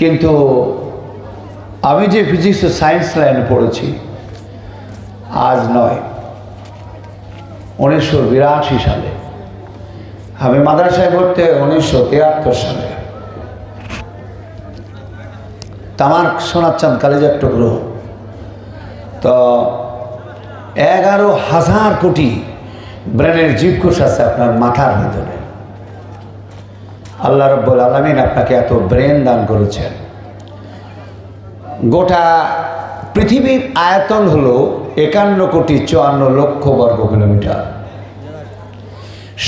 কিন্তু আমি যে ফিজিক্স ও সায়েন্স লাইনে পড়েছি, আজ নয়, উনিশশো বিরাশি সালে। আমি মাদ্রাসায় পড়তে উনিশশো তিয়াত্তর সালে। তামার সোনাচ্চান কালেজার টুকরো। তো এগারো হাজার কোটি ব্রেনের জীবকোষ আছে আপনার মাথার ভিতরে। আল্লাহ রব্বুল আলমিন আপনাকে এত ব্রেন দান করেছেন। গোটা পৃথিবীর আয়তন হলো একান্ন কোটি চুয়ান্ন লক্ষ বর্গ কিলোমিটার।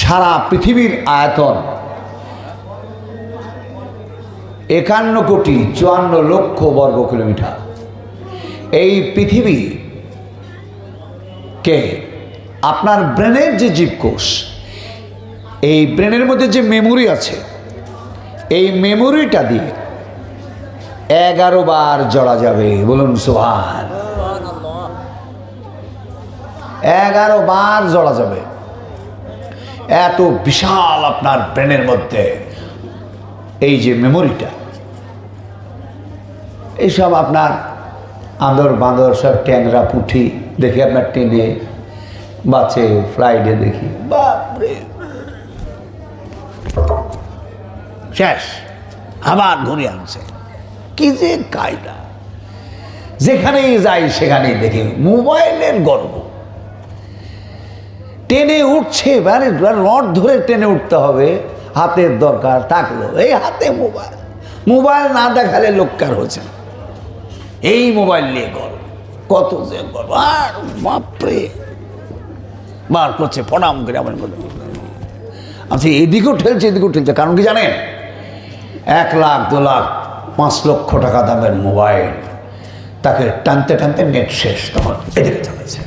সারা পৃথিবীর আয়তন একান্ন কোটি চুয়ান্ন লক্ষ বর্গ কিলোমিটার। এই পৃথিবী কে? আপনার ব্রেনের যে জীবকোষ, এই ব্রেনের মধ্যে যে মেমোরি আছে এই মেমোরিটা দিয়ে এগারো বার জড়া যাবে, বলুন সোহান এগারো বার জড়া যাবে। এত বিশাল আপনার ব্রেনের মধ্যে এই যে মেমোরিটা এইসব আপনার আঁদর বাঁদর সব ট্যাংরা পুঁঠি দেখি আপনার টেনে বাসে ফ্লাইটে দেখি। বাপরে! শেষ। আবার ঘুরে আনছে। কি যে কায়দা। যেখানেই যাই, সেখানেই দেখি মোবাইলের গর্ব। টেনে উঠছে মানে রড ধরে টেনে উঠতে হবে। হাতের দরকার থাকল। এই হাতে মোবাইল। মোবাইল না দেখালে লোককার হচ্ছে। এই মোবাইল নিয়ে গর্ব। কত যে গর্ব। আর বাপরে। বার করছে, প্রণাম করে আমার আচ্ছা এদিকেও ঠেলছে এদিকেও ঠেলছে। কারণ কি জানেন? এক লাখ, দু লাখ, পাঁচ লক্ষ টাকা দামের মোবাইল। তাকে টানতে টানতে নেট শেষ, তখন এদিকে চালাচ্ছে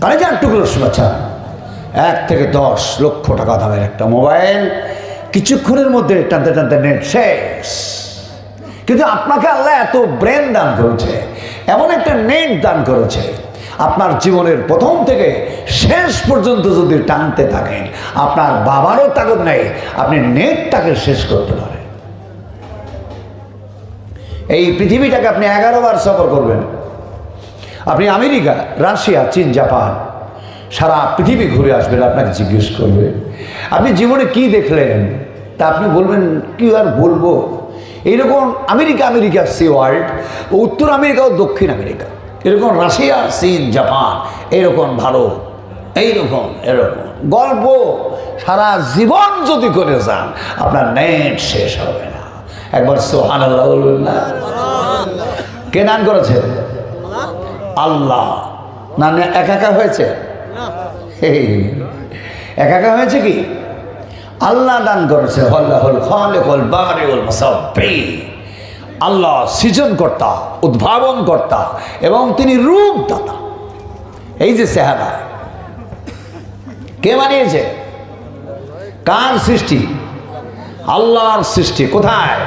কালে যার টুকরো শুভেচ্ছা। এক থেকে দশ লক্ষ টাকা দামের একটা মোবাইল, কিছুক্ষণের মধ্যে টানতে টানতে নেট শেষ। কিন্তু আপনাকে আল্লাহ এত ব্রেন দান করেছে, এমন একটা নেট দান করেছে আপনার জীবনের প্রথম থেকে শেষ পর্যন্ত যদি টানতে থাকেন, আপনার বাবারও তাগত নেই, আপনি নেটটাকে শেষ করতে পারেন। এই পৃথিবীটাকে আপনি বার সফর করবেন। আপনি আমেরিকা, রাশিয়া, চীন, জাপান, সারা পৃথিবী ঘুরে আসবেন, আপনাকে জিজ্ঞেস করবে, আপনি জীবনে কি দেখলেন? তা আপনি বলবেন, কি আর বলব? এইরকম আমেরিকা আমেরিকা, সি ওয়ার্ল্ড, উত্তর আমেরিকা ও দক্ষিণ আমেরিকা। এরকম রাশিয়া, চীন, জাপান, এরকম ভারত, এইরকম, এরকম। গল্প সারা জীবন যদি করে যান, আপনার নেট শেষ হবে না। একবার সোহান আল্লাহ বলবেন না? কে দান করেছে? আল্লাহ। না একাকা হয়েছে? একাকা হয়েছে কি? আল্লাহ দান করেছে। হল্লাহুল খালিকুল বারিউল মুসাব্বি আল্লাহ সৃজনকর্তা উদ্ভাবন কর্তা এবং তিনি রূপদাতা। এই যে চেহারা, কে বানিয়েছে? কার সৃষ্টি? আল্লাহর সৃষ্টি কোথায়?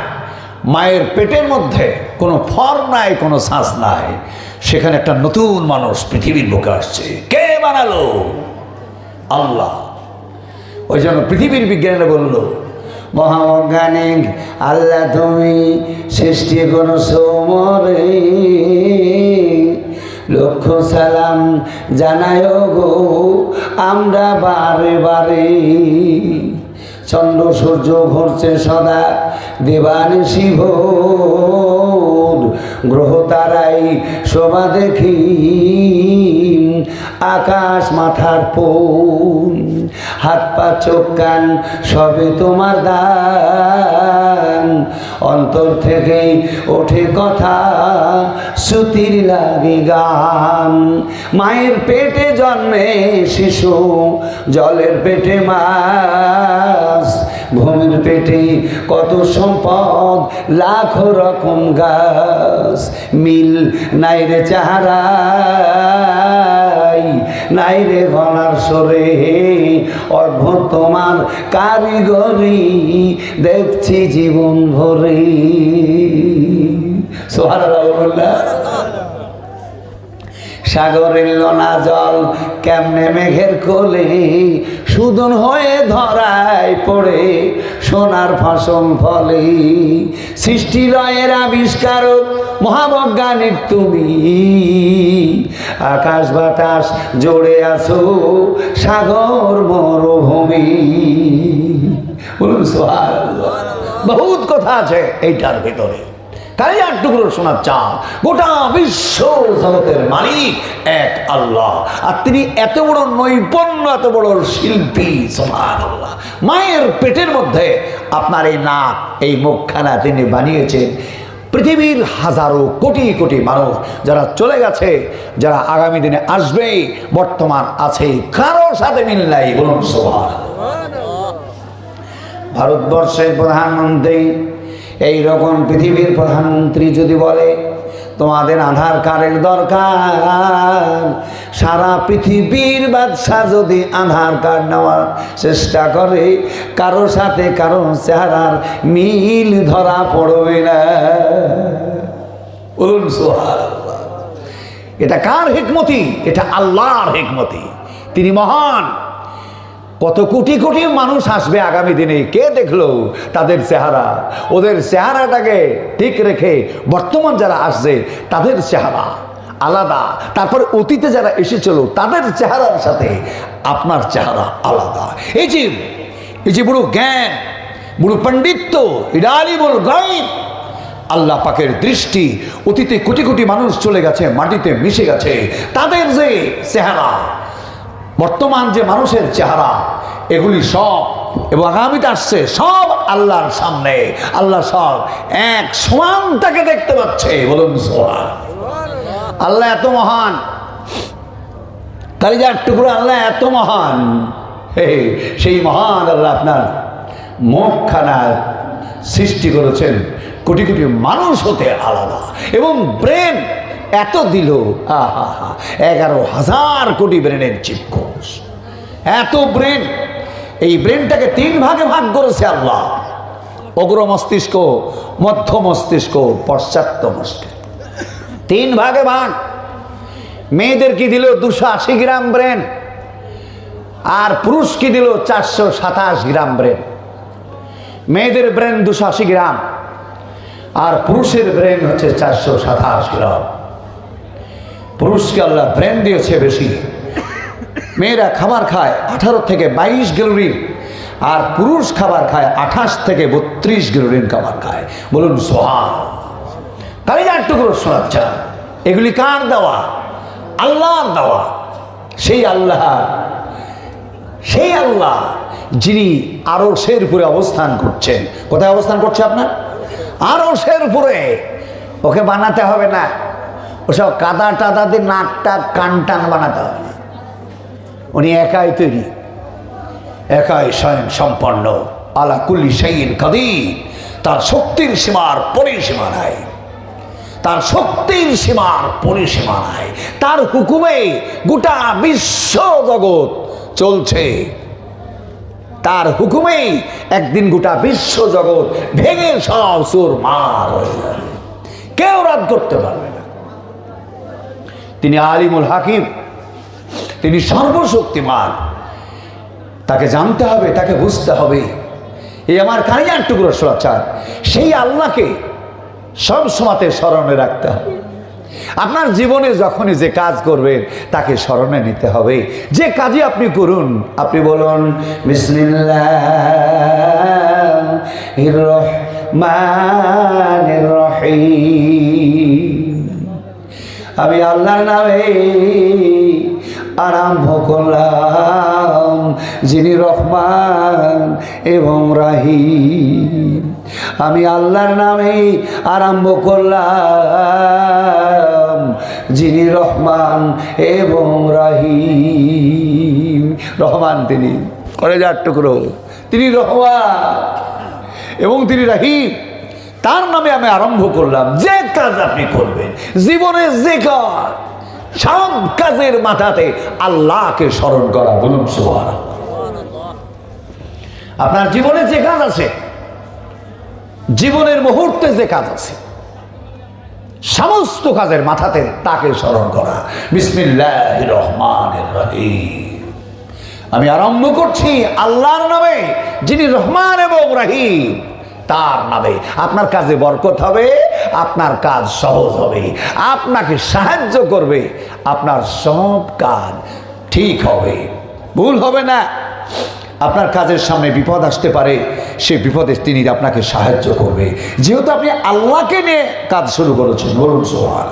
মায়ের পেটের মধ্যে কোনো ফর নাই, কোনো শ্বাস নাই। সেখানে একটা নতুন মানুষ পৃথিবীর বুকে আসছে। কে বানালো? আল্লাহ। ওই জন্য পৃথিবীর বিজ্ঞানীরা বলল মহাবৈজ্ঞানিক আল্লাহ তুমি সৃষ্টি কোন সমরে। লক্ষ সালাম জানায় গো, আমরা বারে বারে। চন্দ্র সূর্য ঘুরছে সদা, দেবানি শিব। গ্রহ তারাই শোভা দেখি। আকাশ মাথার পোল হাত পা, চোখ, কান, সবে তোমার দান। অন্তর থেকেই ওঠে কথা, শ্রুতির লাগে গান। মায়ের পেটে জন্মে শিশু, জলের পেটে মাছ। ভূমির পেটে কত সম্পদ, লাখো রকম গাছ, মিল নাই রে চাহারাই, নাই রে গলার সরে অদ্ভুত তোমার কারিগরি, দেখছি জীবন ভরে। সাগরের লোনা জল কেমনে মেঘের কোলে সুদন হয়ে ধরায় পড়ে সোনার ফসল ফলে। সৃষ্টি লয়ের আবিষ্কারক মহাবজ্ঞানিক তুমি। আকাশ বাতাস জোড়ে আছো, সাগর মরুভূমি। বহুত কথা আছে এইটার ভিতরে। তাই আর টুকরো শোনার চান গোটা বিশ্ব জগতের মালিক এক আল্লাহ। আর তিনি এত বড় নৈপুণ্য, এত বড় শিল্পী সোহান আল্লাহ মায়ের পেটের মধ্যে আপনার এই নাক, এই মুখখানা তিনি বানিয়েছেন। পৃথিবীর হাজারো কোটি কোটি মানুষ যারা চলে গেছে, যারা আগামী দিনে আসবে, বর্তমান আছে, কারও সাথে মিল নাই, বলুন সোহান ভারতবর্ষের প্রধানমন্ত্রী এই রকম পৃথিবীর প্রধানমন্ত্রী যদি বলে, তোমাদের আধার কার্ডের দরকার। সারা পৃথিবীর বাদশাহ যদি আধার কার্ড নেওয়ার চেষ্টা করে, কারও সাথে কারও চেহারার মিল ধরা পড়বে না। এটা কার হেকমতি? এটা আল্লাহর হেকমতি। তিনি মহান। কত কোটি কোটি মানুষ আসবে আগামী দিনে। কে দেখল তাদের চেহারা? ওদের চেহারাটাকে ঠিক রেখে বর্তমান যারা আসছে, তাদের চেহারা আলাদা। তারপর অতীতে যারা এসেছিল, তাদের চেহারার সাথে আপনার চেহারা আলাদা। এই যে এই যে বুড়ো জ্ঞান, বুড়ো পণ্ডিত্য আলিমুল গাইব আল্লাহ পাকের দৃষ্টি, অতীতে কোটি কোটি মানুষ চলে গেছে, মাটিতে মিশে গেছে। তাদের যে চেহারা বর্তমান যে মানুষের চেহারা, এগুলি সব, এবং আগামীতে আসছে সব আল্লাহর সামনে। আল্লাহ সব এক সমান তাকে দেখতে পাচ্ছে। বলুন সোহান আল্লাহ এত মহান। কালিজার টুকরো আল্লাহ এত মহান। সেই মহান আল্লাহ আপনার মুখখানা সৃষ্টি করেছেন। কোটি কোটি মানুষ হতে আলাদা। এবং ব্রেন এত দিল। আহা, হা এগারো হাজার কোটি ব্রেনের চিপকোষ এত ব্রেন এই ব্রেনটাকে তিন ভাগে ভাগ করেছে আল্লাহ। অগ্র মস্তিষ্ক, মধ্য মস্তিষ্ক, পশ্চাত্য মস্তিষ্ক। তিন ভাগে ভাগ। মেয়েদের কি দিল দুশো আশি গ্রাম ব্রেন আর পুরুষ কি দিল চারশো সাতাশ গ্রাম ব্রেন মেয়েদের ব্রেন দুশো আশি গ্রাম। আর পুরুষের ব্রেন হচ্ছে চারশো সাতাশ গ্রাম। পুরুষকে আল্লাহ ব্রেন দিয়েছে বেশি। মেয়েরা খাবার খায় আঠারো থেকে বাইশ গ্যালোরিন আর পুরুষ খাবার খায় আঠাশ থেকে বত্রিশ গ্যালোরিন খাবার খায়। বলুন সোহান কালিজার টুকরো শোনাচ্ছা। এগুলি কার দেওয়া? আল্লাহর দেওয়া। সেই আল্লাহ সেই আল্লাহ যিনি আরও সের উপরে অবস্থান করছেন। কোথায় অবস্থান করছে আপনার? আরও সের উপরে। ওকে বানাতে হবে না। ওসব কাদা টাদা দিয়ে নাকটা কান টান বানাতে হবে। উনি একাই তৈরি। একাই স্বয়ং সম্পন্ন। আলা কুল্লি সাইন কাদির। তার শক্তির সীমার পরিসীমা নাই। তার শক্তির সীমার পরিসীমা নাই। তার হুকুমে গোটা বিশ্ব জগৎ চলছে। তার হুকুমেই একদিন গোটা বিশ্ব জগৎ ভেঙে সব সুর মার হয়ে যাবে। কেউ রাত করতে পারবে না। তিনি আলিমুল হাকিম। তিনি সর্বশক্তিমান। তাকে জানতে হবে, তাকে বুঝতে হবে। এই আমার কানিয়ার টুকরো সরাচার সেই আল্লাহকে সব সময়তে স্মরণে রাখতে হবে। আপনার জীবনে যখনই যে কাজ করবেন, তাকে স্মরণে নিতে হবে। যে কাজই আপনি করুন, আপনি বলুন আমি আল্লাহর নামে আরম্ভ করলাম। যিনি রহমান এবং রাহিম। আমি আল্লাহর নামে আরম্ভ করলাম। যিনি রহমান এবং রাহিম। রহমান তিনি। করে যার টুকরো। তিনি রহমান এবং তিনি রাহিম। তার নামে আমি আরম্ভ করলাম। যে কাজ আপনি করবেন জীবনে যে কাজ সব কাজের মাথাতে আল্লাহকে স্মরণ করা। বলুন। আপনার জীবনে যে কাজ আছে, জীবনের মুহূর্তে যে কাজ আছে, সমস্ত কাজের মাথাতে তাকে স্মরণ করা। বিসমিল্লাহ রহমান রহিম। আমি আরম্ভ করছি আল্লাহর নামে, যিনি রহমান এবং রাহিম, তার নামে। আপনার কাজে বরকত হবে। আপনার কাজ সহজ হবে, আপনাকে সাহায্য করবে, আপনার সব কাজ ঠিক হবে। ভুল হবে না। আপনার কাজের সামনে বিপদ আসতে পারে, সে বিপদে তিনি আপনাকে সাহায্য করবে। যেহেতু আপনি আল্লাহকে নিয়ে কাজ শুরু করেছেন, বলুন সোহান